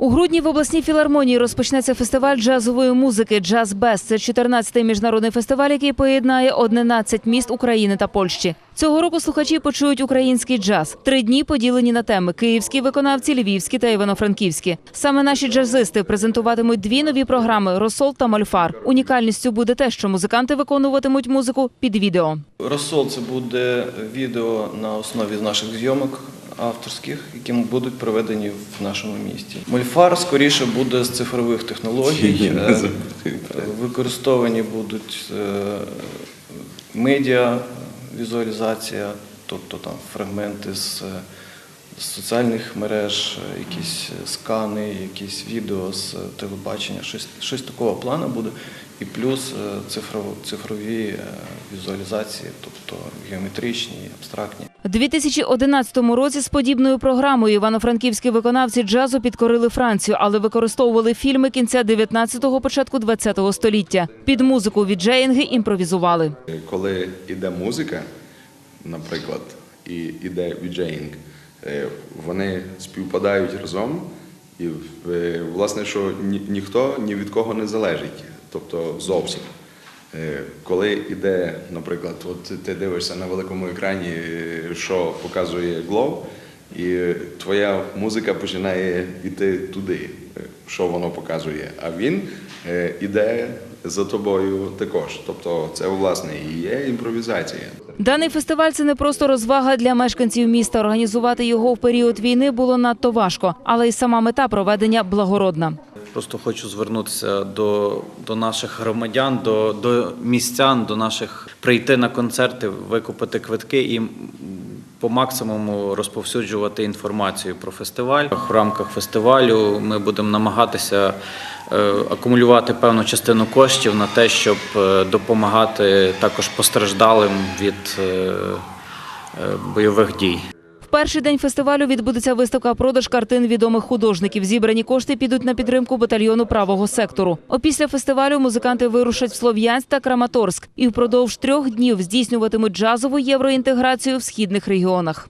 У грудні в обласній філармонії розпочнеться фестиваль джазової музики Джаз Бест. Це 14-й міжнародний фестиваль, який поєднає 11 міст України та Польщі. Цього року слухачі почують український джаз. Три дні поділені на теми: київські виконавці, львівські та івано-франківські. Саме наші джазисти презентуватимуть дві нові програми Росол та Мольфар. Унікальністю буде те, що музиканти виконуватимуть музику під відео. Розсол це буде відео на основі наших зйомок авторських, які будуть проведені в нашому місті. Мольфар скоріше буде з цифрових технологій. Е, Використовані будуть е, медіа, візуалізація, тобто там фрагменти з, е, з соціальних мереж, якісь скани, якісь відео з телебачення, щось, щось такого плану буде. І плюс е, цифрові е, візуалізації, тобто геометричні, абстрактні. У 2011 році з подібною програмою івано-франківські виконавці джазу підкорили Францію, але використовували фільми кінця 19-го, початку 20-го століття. Під музику віджеїнги імпровізували. Коли йде музика, наприклад, і йде віджеїнг, вони співпадають разом, і е, власне, що ні- ніхто ні від кого не залежить, тобто зовсім. Е, Коли йде, наприклад, от ти дивишся на великому екрані, е, що показує Glow, і твоя музика починає йти туди, е, що воно показує. А він е, іде за тобою також. Тобто це власне і є імпровізація. Даний фестиваль це не просто розвага для мешканців міста. Організувати його в період війни було надто важко, але й сама мета проведення благородна. Просто хочу звернутися до, до наших громадян, до, до містян, до наших прийти на концерти, викупити квитки і по максимуму розповсюджувати інформацію про фестиваль. В рамках фестивалю ми будемо намагатися е, акумулювати певну частину коштів на те, щоб е, допомагати також постраждалим від е, бойових дій. Перший день фестивалю відбудеться виставка продаж картин відомих художників. Зібрані кошти підуть на підтримку батальйону правого сектору. Опісля фестивалю музиканти вирушать в Слов'янськ та Краматорськ і впродовж трьох днів здійснюватимуть джазову євроінтеграцію в східних регіонах.